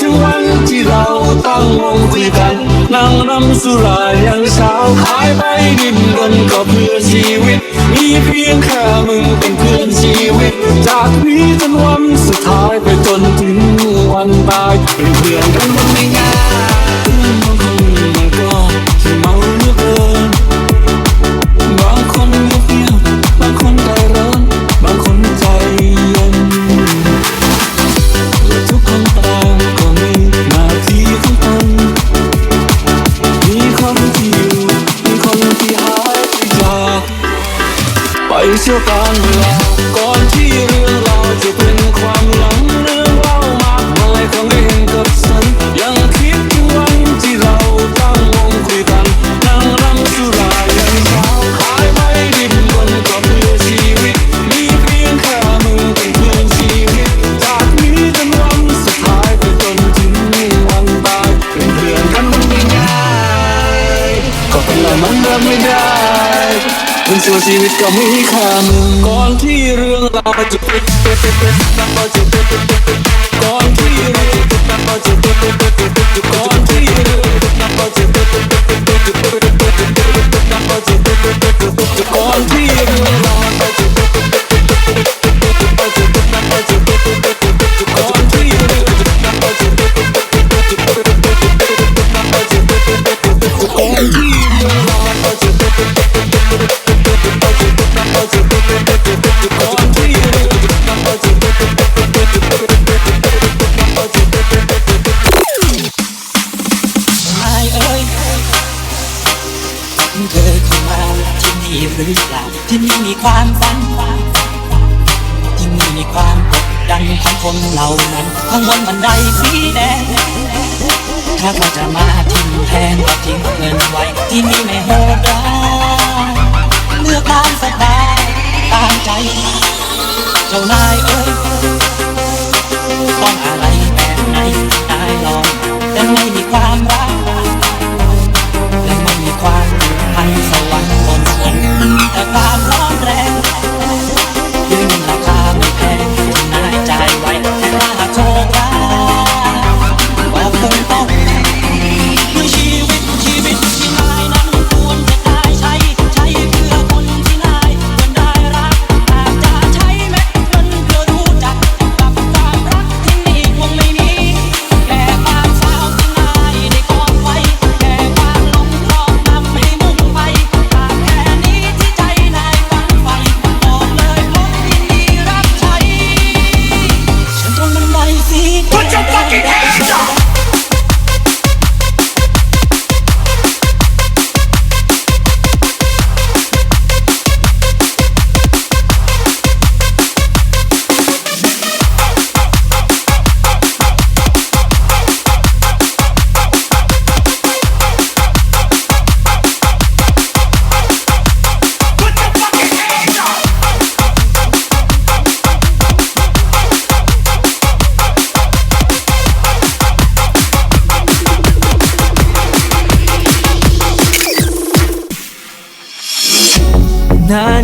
ถึงวันที่เราตั้งวงคุยกันนั่งรำสุรายังสาวาหายไปดินรนก็เพื่อชีวิต มีเพียงแค่มึงเป็นเพื่อนชีวิต จากนี้จนวันสุดท้ายไปจนถึงวันตายเป็นเพื่อนกันบนไม่ง่าย your convoy ชีวิตก็มีค่ามึงก่อนที่เรื่องราวจะเป็นเป็นเป็นเป็นก่อนที่เรื่องราวจะเป็นเป็นเป็นเป็นก่อน มีความกดดันของคนเหล่านั้นข้างบนบันไดสีแดงถ้าเขาจะมาทิ้งแทนก็ทิ้งเงินไว้ ที่มีในโฮด้าเลือตามสบายตามใจ เจ้านายเอ้ยต้องอะไรแบบไหนตายลองแต่ไม่มีความรัก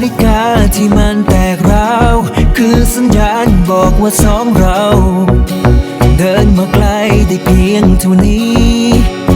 าฬิกาที่มันแตกราว คือสัญญาณบอกว่าสองเรา เดินมาไกลได้เพียงเท่านี้